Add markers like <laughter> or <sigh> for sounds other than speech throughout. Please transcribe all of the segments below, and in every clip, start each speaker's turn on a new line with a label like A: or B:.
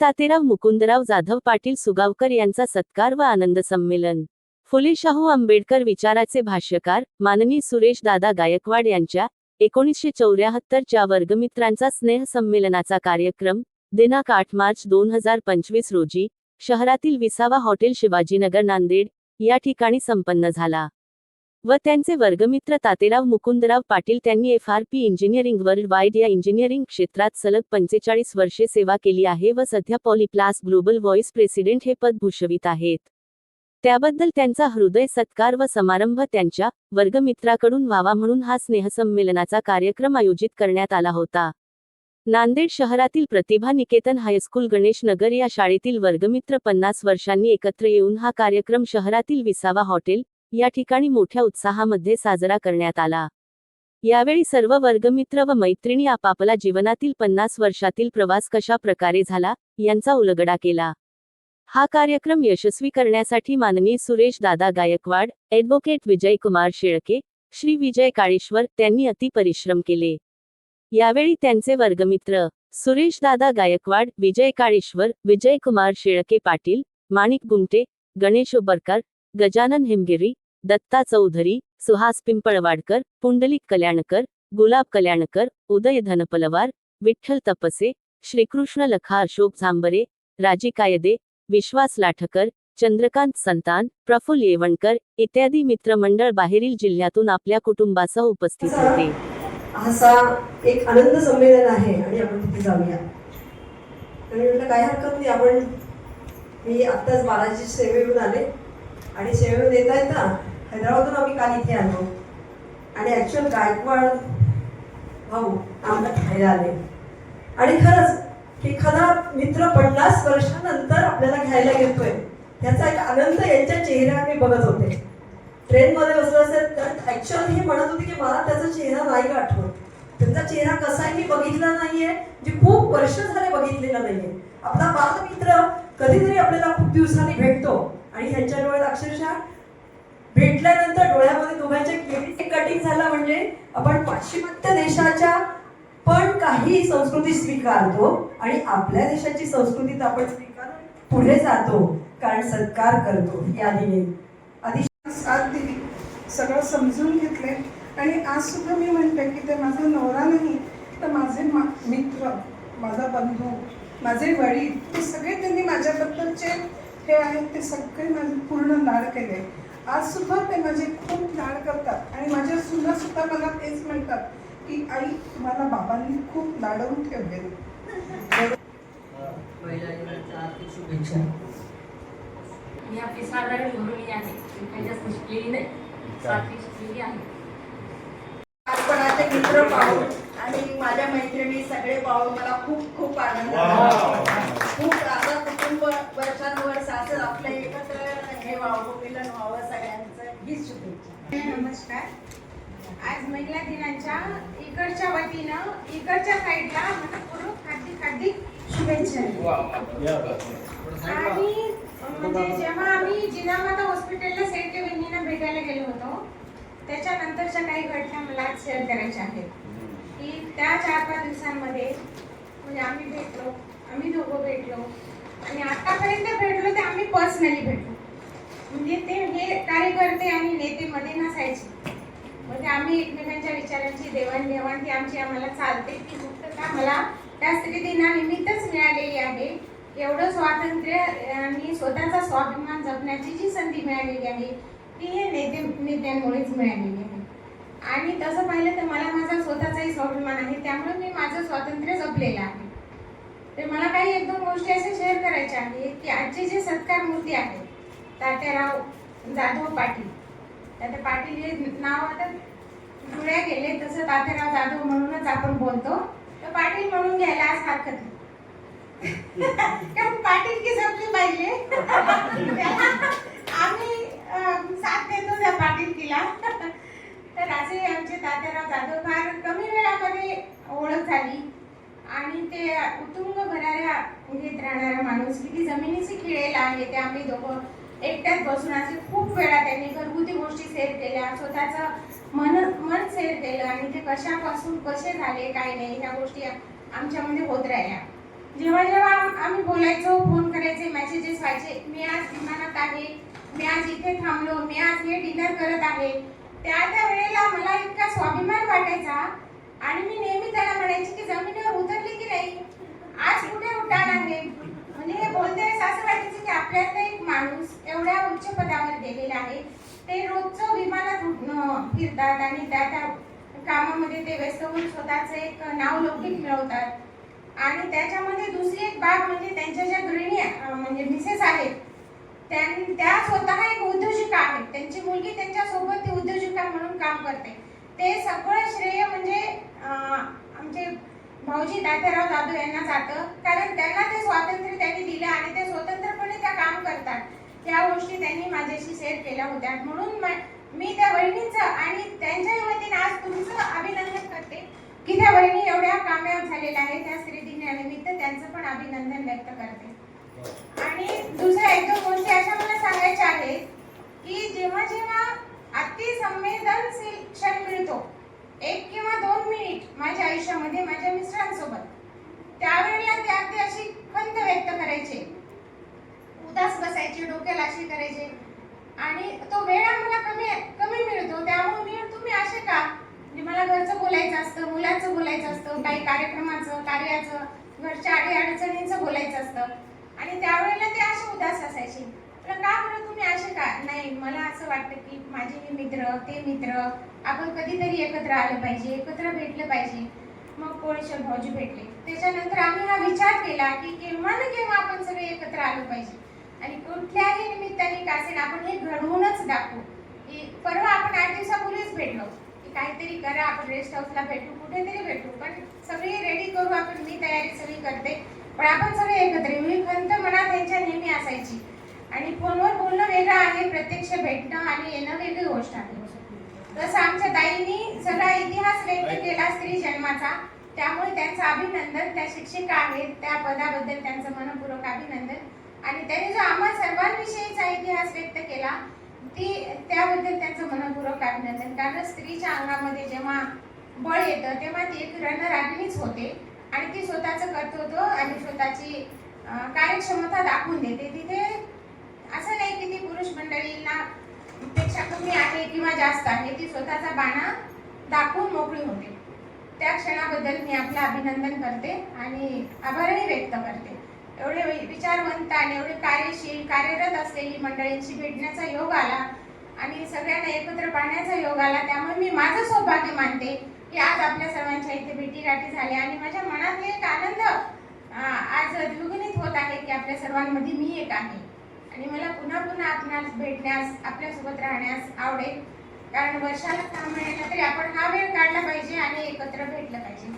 A: तातेराव मुकुंदराव जाधव पाटील सुगावकर यांचा सत्कार व आनंद संमेलन. फुले शाहू आंबेडकर विचाराचे भाष्यकार माननीय सुरेश दादा गायकवाड यांच्या एकोणीसशे चौऱ्याहत्तरच्या वर्गमित्रांचा स्नेह संमेलनाचा कार्यक्रम दिनांक आठ मार्च दोन हजार पंचवीस रोजी शहरातील विसावा हॉटेल शिवाजीनगर नांदेड या ठिकाणी संपन्न झाला. व त्यांचे वर्गमित्र तातेराव मुकुंदराव पाटील त्यांनी F R P engineering world wide या इंजिनिअरिंग क्षेत्रात सलग पंचेचाळीस वर्षे सेवा केली आहे व सध्या पॉलिप्लास ग्लोबल व्हॉइस प्रेसिडेंट हे पद भूषवित आहेत. त्याबद्दल त्यांचा हृदय सत्कार व समारंभ त्यांच्या वर्गमित्राकडून व्हावा म्हणून हा स्नेहसंमेलनाचा कार्यक्रम आयोजित करण्यात आला होता. नांदेड शहरातील प्रतिभा निकेतन हायस्कूल गणेश नगर या शाळेतील वर्गमित्र पन्नास वर्षांनी एकत्र येऊन हा कार्यक्रम शहरातील विसावा हॉटेल या ठिकाणी मोठ्या उत्साहामध्ये साजरा करण्यात आला. यावेळी सर्व वर्गमित्र व मैत्रिणी आपापला जीवनातील पन्नास वर्षातील प्रवास कशा प्रकारे झाला यांचा उलगडा केला. हा कार्यक्रम यशस्वी करण्यासाठी माननीय सुरेश दादा गायकवाड ॲडव्होकेट विजय कुमार शेळके श्री विजय काळेश्वर त्यांनी अति परिश्रम केले. यावेळी त्यांचे वर्गमित्र सुरेश दादा गायकवाड विजय काळेश्वर विजय कुमार शेळके पाटील माणिक गुमटे गणेश उबरकर गजानन हिमगिरी दत्ता चौधरी सुहास पिंपळवाडकर पुंडलिक कल्याणकर गुलाब कल्याणकर उदय धनपलवार विठ्ठल तपसे श्रीकृष्ण लखा अशोक झांबरे राजी कायदे विश्वास लाठकर चंद्रकांत संतान प्रफुल्ल येवणकर इत्यादी मित्रमंडळ बाहेरील जिल्ह्यातून आपल्या कुटुंबासह उपस्थित होते.
B: असा एक आनंद संमेलन आहे आणि आपण तिथे जाऊया. आणि म्हटलं काही हरकत नाही आपण मी आत्ताच बालाजी सेवेहून आले. आणि शेळू देत आहेत येता हैदराबादून आम्ही काल इथे आलो. आणि ॲक्च्युअल गायकवाड भाऊ आम्हाला घ्यायला आले. आणि खरंच की एखादा मित्र पन्नास वर्षानंतर आपल्याला घ्यायला येतोय ह्याचा एक आनंद यांच्या चेहऱ्या मी बघत होते. ट्रेनमध्ये बसलं असेल तर ॲक्च्युअल हे म्हणत होते की मला त्याचा चेहरा नाही का आठवत. त्यांचा चेहरा कसा आहे मी बघितला नाहीये जे खूप वर्ष झाले बघितलेला नाहीये. आपला बालमित्र कधीतरी आपल्याला खूप दिवसांनी भेटतो. आणि ह्यांच्या डोळ्यात अक्षरशः भेटल्यानंतर डोळ्यामध्ये दोघांच्या केळी कटिंग झाला म्हणजे आपण पाश्चिमात्य देशाच्या पण काही संस्कृती स्वीकारतो आणि आपल्या देशाची संस्कृती तर आपण स्वीकार पुढे जातो कारण सत्कार करतो. यादीने आधी
C: साथ दिली. सगळं समजून घेतले. आणि आज सुद्धा मी म्हणते की ते माझा नवरा नाही तर माझे मा मित्र माझा बंधू माझे वडील हे सगळे त्यांनी माझ्याबद्दलचे हे आहेत ते सगळे माझे पूर्ण लाड केले. आज सुद्धा ते माझे खूप लाड करतात. आणि माझ्या सुना सुद्धा मला तेच म्हणतात की आई मला बाबांनी खूप लाडवून ठेवले.
D: शुभेच्छा.
E: मी आपली साधारण गृहिणी आहे. मी काही जास्त शिकलेली नाही. सातवी शिकलेली आहे.
F: मित्र पाहून आणि माझ्या मैत्रिणी सगळे पाहून मला खूप खूप आनंद खूप कुटुंब वर्षानुवर्ष असं आपलं एकत्र हे व्हावं मिलन व्हावं सगळ्यांचं. शुभेच्छा.
G: नमस्कार. आज महिला दिनाच्या इकडच्या वतीनं इकडच्या साईडला मनपूर्वक हार्दिक हार्दिक शुभेच्छा. आणि म्हणजे जेव्हा आम्ही जिनामाता हॉस्पिटलला सेठ बहिणींना भेटायला गेलो होतो त्याच्यानंतरच्या काही घटना मला आज शेअर करायच्या आहेत. की त्या चार पाच दिवसांमध्ये म्हणजे आम्ही भेटलो आम्ही दोघं भेटलो आणि आतापर्यंत भेटलो ते आम्ही पर्सनली भेटलो. म्हणजे ते हे कार्यकर्ते आणि नेते मध्ये नसायचे. म्हणजे आम्ही एकमेकांच्या विचारांची देवाणघेवाण ती आमची आम्हाला चालते. ती मुक्तता मला त्या दिनानिमित्तच मिळालेली आहे. एवढं स्वातंत्र्य आणि स्वतःचा स्वाभिमान जपण्याची जी संधी मिळालेली आहे ती हे नेते नेत्यांमुळेच मिळालेली आहे. आणि तसं पाहिलं तर मला माझा स्वतःचाही स्वाभिमान आहे. त्यामुळे मी माझं स्वातंत्र्य जपलेलं आहे. तर मला काही एक दोन गोष्टी अशा शेअर करायच्या आहेत. की आजचे जे सत्कार मूर्ती आहेत तात्याराव जाधव पाटील. तात्या पाटील हे नाव आता जुळ्या गेले. तसं तात्याराव जाधव म्हणूनच आपण बोलतो. तर पाटील म्हणून घ्यायला आज हरकत नाही. <laughs> कारण पाटील की जपली पाहिजे. <laughs> आम्ही साथ देतो त्या पाटीलकीला. <laughs> तर असे आमचे तात्याराव जाधव फार कमी वेळामध्ये ओळख झाली. आणि ते उतुंग भराऱ्या घेत राहणारा माणूस किती जमिनीशी खिळेला आहे ते आम्ही दोघं एकट्यात बसून असे खूप वेळा त्यांनी घरगुती गोष्टी शेअर केल्या स्वतःचं मन मन शेअर केलं आणि ते कशापासून कसे झाले काय नाही ह्या गोष्टी आमच्यामध्ये होत राहिल्या. जेव्हा जेव्हा आम्ही बोलायचो फोन करायचे मेसेजेस व्हायचे मी आज विमानात आहे मी आज इथे थांबलो मी आज हे डिनर करत आहे. त्या त्या वेळेला मला इतका स्वाभिमान वाटायचा आणि मी नेहमी त्याला म्हणायची की जमिनीवर उतर आज कुठे उड्डाण आहे म्हणजे हे बोलते असं वाटायचं की आपल्यातला एक माणूस एवढ्या उच्च पदावर गेलेला आहे. ते रोजचं विमानात फिरतात आणि त्या त्या कामामध्ये ते व्यस्त होऊन स्वतःचं एक नाव लौकिक मिळवतात. आणि त्याच्यामध्ये दुसरी एक बाब म्हणजे त्यांच्या ज्या गृहिणी म्हणजे मिसेस आहेत त्यां- त्या स्वतः एक उद्योजिका आहेत. त्यांची मुलगी त्यांच्यासोबत ती उद्योजिका म्हणून काम करते. ते सगळं श्रेय म्हणजे आमचे भाऊजी तात्याराव जाधव यांना जातं. कारण त्यांना ते स्वातंत्र्य त्यांनी दिलं आणि ते स्वतंत्रपणे त्या काम करतात. त्या गोष्टी त्यांनी माझ्याशी शेअर केल्या होत्या. म्हणून मी त्या बहिणीचं आणि त्यांच्या वतीने आज तुमचं अभिनंदन करते की त्या बहिणी एवढ्या कामयाब झालेल्या आहेत. त्या स्त्री दिनानिमित्त त्यांचं पण अभिनंदन व्यक्त करते. आणि दुसऱ्या एक दोन गोष्टी अशा मला सांगायच्या आहेत की जेव्हा जेव्हा अति संवेदनशील क्षण मिळतो एक किंवा दोन मिनिट माझ्या आयुष्यामध्ये माझ्या मिस्टरांसोबत. त्यावेळेला ते अगदी अशी खंत व्यक्त करायचे. उदास बसायचे डोक्याला अशी करायचे. आणि तो वेळ आम्हाला कमी कमी मिळतो त्यामुळे मी तुम्ही असे का? म्हणजे मला घरचं बोलायचं असतं मुलाचं बोलायचं असतं काही कार्यक्रमाचं कार्याचं घरच्या अडी अडचणींचं बोलायचं असतं. आणि त्यावेळेला ते असे उदास असायचे. का बरं तुम्ही असे का? नाही मला असं वाटतं की माझे हे मित्र ते मित्र आपण कधीतरी एकत्र आलं पाहिजे एकत्र भेटलं पाहिजे. मग कोळेश्वर भाऊजी भेटले? त्याच्यानंतर आम्ही हा विचार केला की केव्हा ना केव्हा आपण सगळे एकत्र आलो पाहिजे. आणि कुठल्याही निमित्ताने का असेल आपण हे घडवूनच दाखवू. की परवा आपण आठ दिवसापूर्वीच भेटलो. की काहीतरी करा आपण रेस्ट हाऊसला भेटू कुठेतरी भेटू. पण सगळी रेडी करू आपण मी तयारी सगळी करते. पण आपण सगळे एकत्र मी ही खंत मनात त्यांच्या नेहमी असायची. आणि फोनवर बोलणं वेगळं आहे प्रत्यक्ष भेटणं आणि येणं वेगळी गोष्ट आहे. तसं आमच्या ताईंनी सगळा इतिहास व्यक्त केला स्त्री जन्माचा. त्यामुळे त्यांचं अभिनंदन त्या शिक्षिका आहेत त्या पदाबद्दल त्यांचं मनपूर्वक अभिनंदन. आणि त्यांनी जो आम्हा सर्वांविषयीचा इतिहास व्यक्त केला ती त्याबद्दल त्यांचं मनपूर्वक अभिनंदन. कारण स्त्रीच्या अंगामध्ये जेव्हा बळ येतं तेव्हा ती एक रणरागिणीच होते. आणि ती स्वतःचं कर्तृत्व आणि स्वतःची कार्यक्षमता दाखवून देते. तिथे असं नाही की ती पुरुष मंडळींना पेक्षा कमी आहे किंवा जास्त आहे ती स्वतःचा बाणा दाखवून मोकळी होते. त्या क्षणाबद्दल मी आपलं अभिनंदन करते आणि आभारही व्यक्त करते. एवढे विचारवंत आणि एवढे कार्यशील कार्यरत असलेली मंडळींशी भेटण्याचा योग आला आणि सगळ्यांना एकत्र पाहण्याचा योग आला त्यामुळे मी माझं सौभाग्य मानते की आज आपल्या सर्वांच्या इथे भेटीगाठी झाल्या आणि माझ्या मनातले एक आनंद आज द्विगुणित होत आहे की आपल्या सर्वांमध्ये मी एक आहे. आणि मला पुन्हा पुन्हा आपणास भेटण्यास आपल्यासोबत राहण्यास आवडेल. कारण वर्षाला सहा महिन्याला तरी आपण हा वेळ काढला पाहिजे आणि एकत्र भेटलं पाहिजे.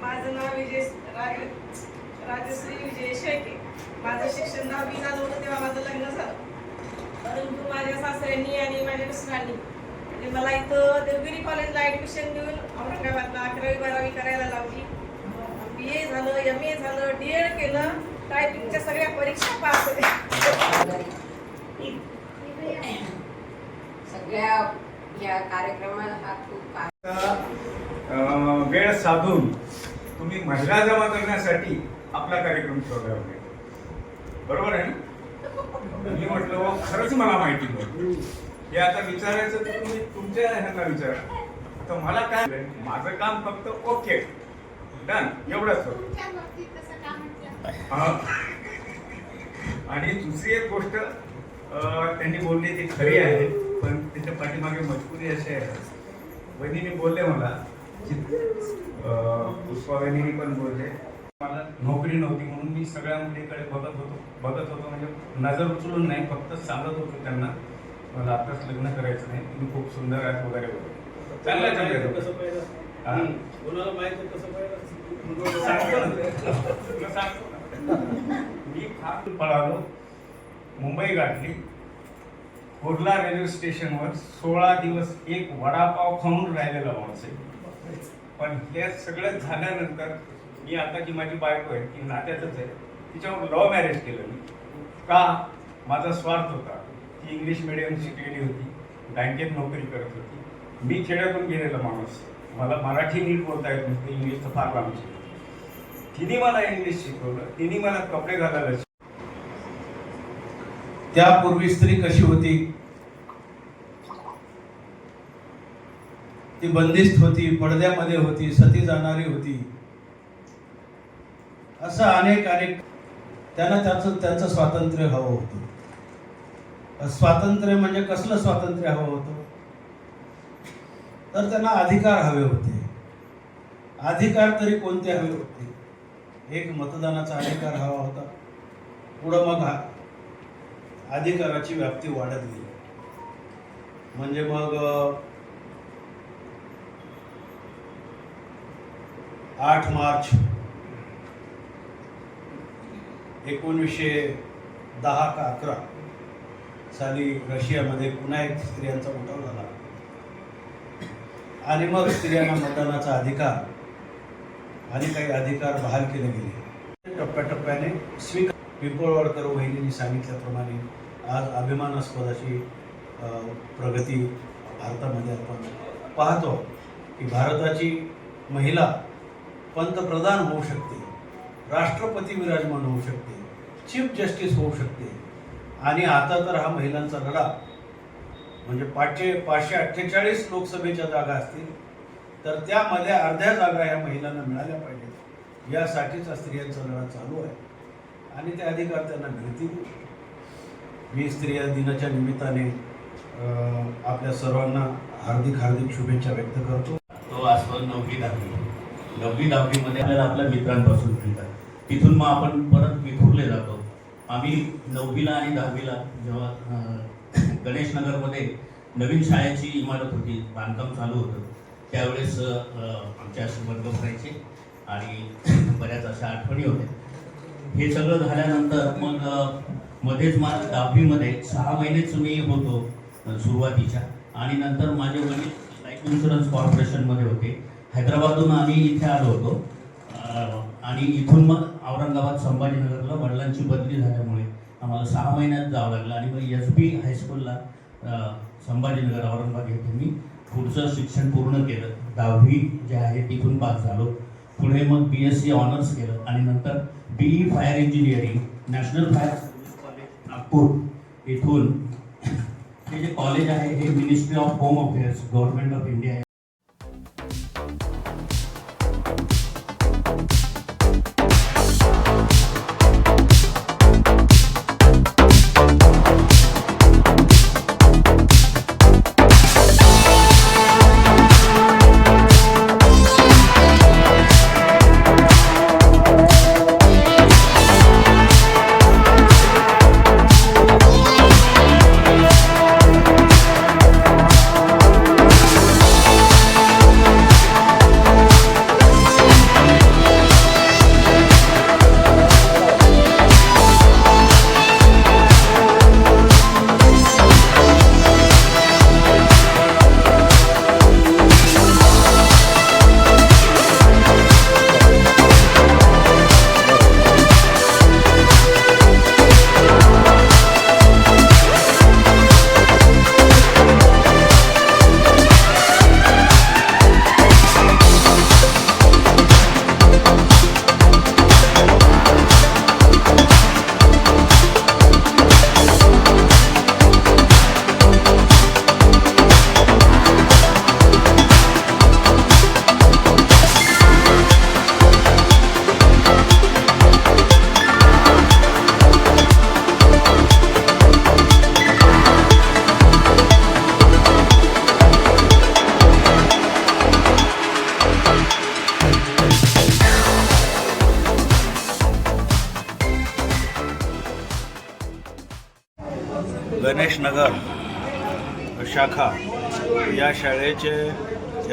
H: माझं नाव विजय राज राजश्री विजय शेळके माझं शिक्षण दहावी झालं होतं तेव्हा माझं लग्न झालं. परंतु माझ्या सासऱ्यांनी आणि माझ्या मिस्टरांनी म्हणजे मला इथं देवगिरी कॉलेजला ॲडमिशन देऊन औरंगाबादला अकरावी बारावी करायला लावली. बी ए झालं एम ए झालं डी एड केलं टायपिंगच्या सगळ्या परीक्षा पास
F: सगळ्या या कार्यक्रमाला हा खूप
I: वेळ साधून तुम्ही महिला जमा करण्यासाठी आपला कार्यक्रम ठेवला होता बरोबर आहे ना? मी म्हटलं "वा, खरंच मला माहिती नव्हती हे आता विचारायचं तर तुम्ही तुमच्या ह्यांना विचारा. तर मला काय माझं काम फक्त ओके. डन. एवढंच. होतं हा. आणि दुसरी एक गोष्ट त्यांनी बोलली ती खरी आहे पण त्याच्या पाठीमागे मजबुरी अशी आहे वहिनी बोलले मला पुष्पा वहिनी पण बोलले मला नोकरी नव्हती म्हणून मी सगळ्या मुलीकडे बघत होतो. बघत होतो म्हणजे नजर उचलून नाही फक्त सांगत होतो त्यांना मला आताच लग्न करायचं नाही तुम्ही खूप सुंदर आहेत वगैरे वगैरे चांगलं चांगलं. तुला सांगतो ना. मी फार पळालो मुंबई गाठली कुर्ला रेल्वे स्टेशनवर सोळा दिवस एक वडापाव खाऊन राहिलेला माणूस आहे. पण हे सगळं झाल्यानंतर मी आता जी माझी बायको आहे ती नात्यातच आहे. तिच्यावर लव्ह मॅरेज केलं मी. का? माझा स्वार्थ होता. ती इंग्लिश मिडियम शिकलेली होती. बँकेत नोकरी करत होती. मी खेड्यातून गेलेला माणूस
J: मला मराठी नीट बोलता येत नसते इंग्लिश तर फार लांबची. तिने मला इंग्लिश शिकवलं तिने मला कपडे घालायला शिकवलं. त्यापूर्वी स्त्री कशी होती? ती बंदिस्त होती पडद्यामध्ये होती सती जाणारी होती. असं अनेक अनेक त्यांना त्याचं त्यांचं स्वातंत्र्य हवं होतं. स्वातंत्र्य म्हणजे कसलं स्वातंत्र्य हवं होतं? तर त्यांना अधिकार हवे होते. अधिकार तरी कोणते हवे होते? एक मतदानाचा अधिकार हवा होता. पुढं मग अधिकाराची व्याप्ती वाढत गेली. म्हणजे मग आठ मार्च एकोणीसशे दहा का अकरा साली रशियामध्ये पुन्हा एक स्त्रियांचा उठाव झाला. आणि मग स्त्रियांना मतदानाचा अधिकार आणि काही अधिकार बहाल केले गेले. टप्प्याटप्प्याने स्वीकार पिंपळवाडकर वहिनींनी सांगितल्याप्रमाणे आज अभिमानास्पद अशी प्रगती भारतामध्ये आपण पाहतो की भारताची महिला पंतप्रधान होऊ शकते राष्ट्रपती विराजमान होऊ शकते चीफ जस्टिस होऊ शकते. आणि आता तर हा महिलांचा लढा म्हणजे पाचशे पाचशे अठ्ठेचाळीस लोकसभेच्या जागा असतील तर त्यामध्ये अर्ध्या जागा या महिलांना मिळाल्या पाहिजेत. यासाठीचा स्त्रियांचा लढा चालू आहे. आणि ते अधिकार त्यांना मिळतील. मी स्त्रिया दिनाच्या निमित्ताने आपल्या सर्वांना हार्दिक हार्दिक शुभेच्छा व्यक्त करतो.
K: तो आसवन नववी दहावी. नववी दहावीमध्ये आपल्याला आपल्या मित्रांपासून मिळतात. तिथून मग आपण परत विखुरले जातो. आम्ही नववीला आणि दहावीला जेव्हा गणेश नगरमध्ये नवीन शाळेची इमारत होती बांधकाम चालू होतं. त्यावेळेस आमच्या असे वर्ग भरायचे आणि <clears throat> बऱ्याच अशा आठवणी होत्या. हे सगळं झाल्यानंतर मग मध्येच मा दहावीमध्ये सहा महिनेच मी होतो सुरुवातीच्या. आणि नंतर माझे वडील लाईफ इन्शुरन्स कॉर्पोरेशनमध्ये होते. हैदराबादहून आम्ही इथे आलो होतो. आणि इथून मग औरंगाबाद संभाजीनगरला वडिलांची बदली झाल्यामुळे आम्हाला सहा महिन्यात जावं लागलं. आणि मग एस बी हायस्कूलला संभाजीनगर औरंगाबाद येथे मी पुढचं शिक्षण पूर्ण केलं. दहावी जे आहे तिथून पास झालो. पुढे मग बी एस सी ऑनर्स केलं. आणि नंतर B E fire engineering national fire service college Nagpur इथून हे जे कॉलेज आहे हे ministry of home affairs government of India
J: नगर शाखा या शाळेचे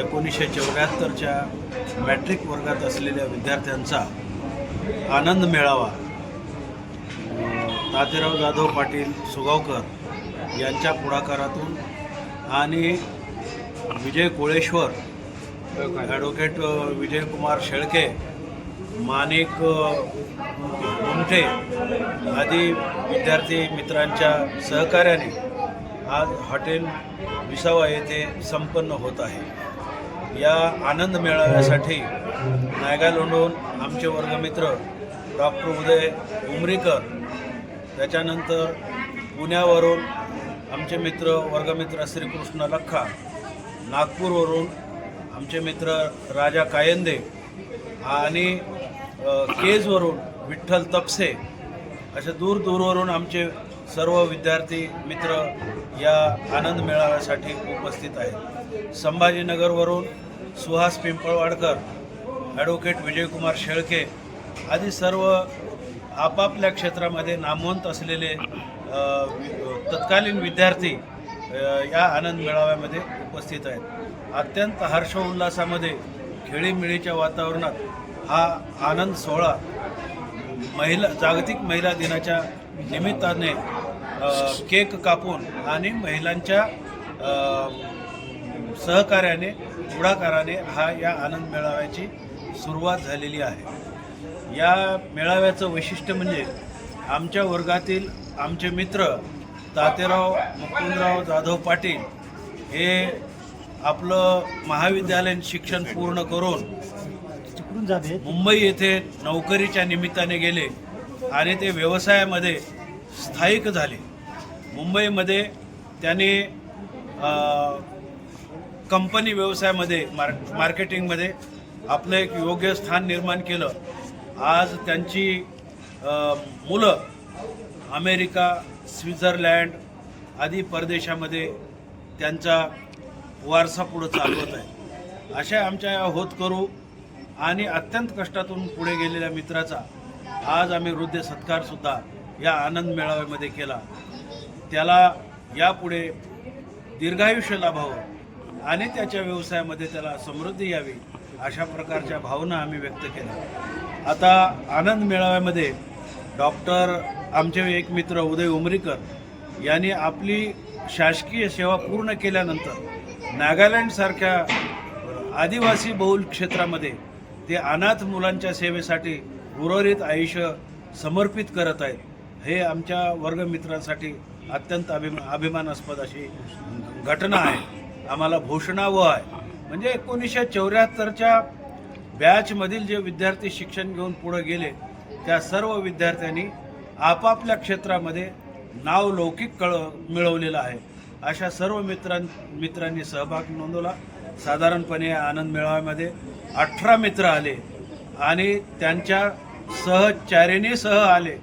J: एकोणीसशे चौऱ्याहत्तरच्या मॅट्रिक वर्गात असलेल्या विद्यार्थ्यांचा आनंद मेळावा. तातेराव जाधव पाटील सुगावकर यांच्या पुढाकारातून आणि विजय कोळेश्वर ॲडव्होकेट विजयकुमार शेळके माणिक गुंठे आदी विद्यार्थी मित्रांच्या सहकार्याने आज हॉटेल विसावा येथे संपन्न होत आहे. या आनंद मिळवण्यासाठी नायगालोंडहून आमचे वर्गमित्र डॉक्टर उदय उमरीकर त्याच्यानंतर पुण्यावरून आमचे मित्र वर्गमित्र श्रीकृष्ण लख्खा नागपूरवरून आमचे मित्र राजा कायंदे आणि केजवरून विठ्ठल तपसे अशा दूर दूरवरून आमचे सर्व विद्यार्थी मित्र या आनंद मेळाव्यासाठी उपस्थित आहेत. संभाजीनगरवरून सुहास पिंपळवाडकर ॲडव्होकेट विजयकुमार शेळके आदी सर्व आपापल्या क्षेत्रामध्ये नामवंत असलेले तत्कालीन विद्यार्थी या आनंद मेळाव्यामध्ये उपस्थित आहेत. अत्यंत हर्षोल्लासामध्ये खेळीमेळीच्या वातावरणात हा आनंद सोहळा महिला जागतिक महिला दिनाच्या निमित्ताने केक कापून आणि महिलांच्या सहकार्याने पुढाकाराने हा या आनंद मेळाव्याची सुरुवात झालेली आहे. या मेळाव्याचं वैशिष्ट्य म्हणजे आमच्या वर्गातील आमचे मित्र तातेराव मुकुंदराव जाधव पाटील हे आपलं महाविद्यालयीन शिक्षण पूर्ण करून मुंबई येथे नोकरीच्या निमित्ताने गेले आणि ते व्यवसायामध्ये स्थायिक झाले. मुंबईमध्ये त्याने कंपनी व्यवसायामध्ये मार मार्केटिंगमध्ये आपलं एक योग्य स्थान निर्माण केलं. आज त्यांची मुलं अमेरिका स्वित्झर्लँड आदी परदेशामध्ये त्यांचा वारसा पुढं चालवत आहे अशा आमच्या या होतकरू आणि अत्यंत कष्टातून पुढे गेलेल्या मित्राचा आज आम्ही हृदय सत्कारसुद्धा या आनंद मेळाव्यामध्ये केला. त्याला यापुढे दीर्घायुष्य लाभावं आणि त्याच्या व्यवसायामध्ये त्याला समृद्धी यावी अशा प्रकारच्या भावना आम्ही व्यक्त केल्या. आता आनंद मेळाव्यामध्ये डॉक्टर आमचे एक मित्र उदय उमरीकर यांनी आपली शासकीय सेवा पूर्ण केल्यानंतर नागालँडसारख्या आदिवासी बहुल क्षेत्रामध्ये ते अनाथ मुलांच्या सेवेसाठी उर्वरित आयुष्य समर्पित करत आहेत. हे आमच्या वर्गमित्रांसाठी अत्यंत अभिमा अभिमानास्पद अशी घटना आहे. आम्हाला भूषणावं आहे. म्हणजे एकोणीसशे चौऱ्याहत्तरच्या बॅचमधील जे विद्यार्थी शिक्षण घेऊन पुढे गेले त्या सर्व विद्यार्थ्यांनी आपापल्या क्षेत्रामध्ये नाव लौकिक कळ मिळवलेलं आहे. अशा सर्व मित्रां मित्रांनी सहभाग नोंदवला. साधारणपणे आनंद मेळाव्यामध्ये अठरा मित्र आले आणि त्यांच्या सहचारिणीसह आले.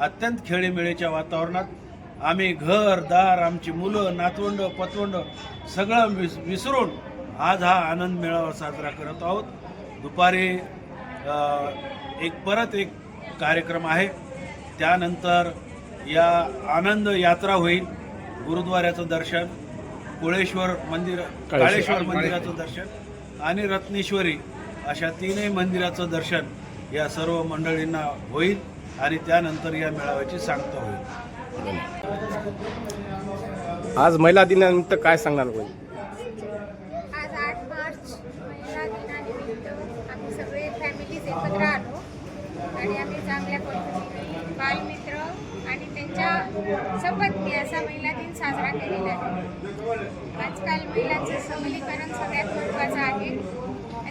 J: अत्यंत खेळीमेळीच्या वातावरणात आम्ही घर दार आमची मुलं नातवंड पतवंड सगळं विस विसरून आज हा आनंद मेळावा साजरा करत आहोत. दुपारी एक परत एक कार्यक्रम आहे. त्यानंतर या आनंद यात्रा होईल. गुरुद्वाऱ्याचं दर्शन कुळेश्वर मंदिर काळेश्वर मंदिराचं दर्शन आणि रत्नेश्वरी अशा तीनही मंदिराचं दर्शन या सर्व मंडळींना होईल आणि त्यानंतर या मेळाव्याची सांगता होईल.
L: आज महिला दिनानिमित्त काय सांगणार कोणी
G: आज आठ मार्च महिला दिनानिमित्त आम्ही सगळे फॅमिलीज एकत्र आलो आणि आम्ही चांगल्या पद्धतीने बालमित्र आणि त्यांच्या सपत्नी असा महिला दिन साजरा केलेला आहे. आजकाल महिलांचं सबलीकरण सगळ्यात महत्त्वाचं आहे.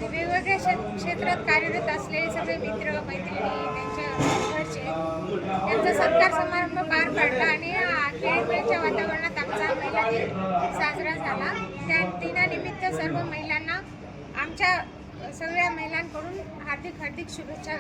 G: आणि वेगवेगळ्या क्षेत्रात कार्यरत असलेले सगळे मित्र मैत्रिणी त्यांच्या घरचे त्यांचा सत्कार समारंभ पार पडला आणि आ, खेळीमेळीच्या वातावरणात आमचा महिला दिन साजरा झाला. त्या दिनानिमित्त सर्व महिलांना आमच्या सगळ्या महिलांकडून हार्दिक हार्दिक शुभेच्छा.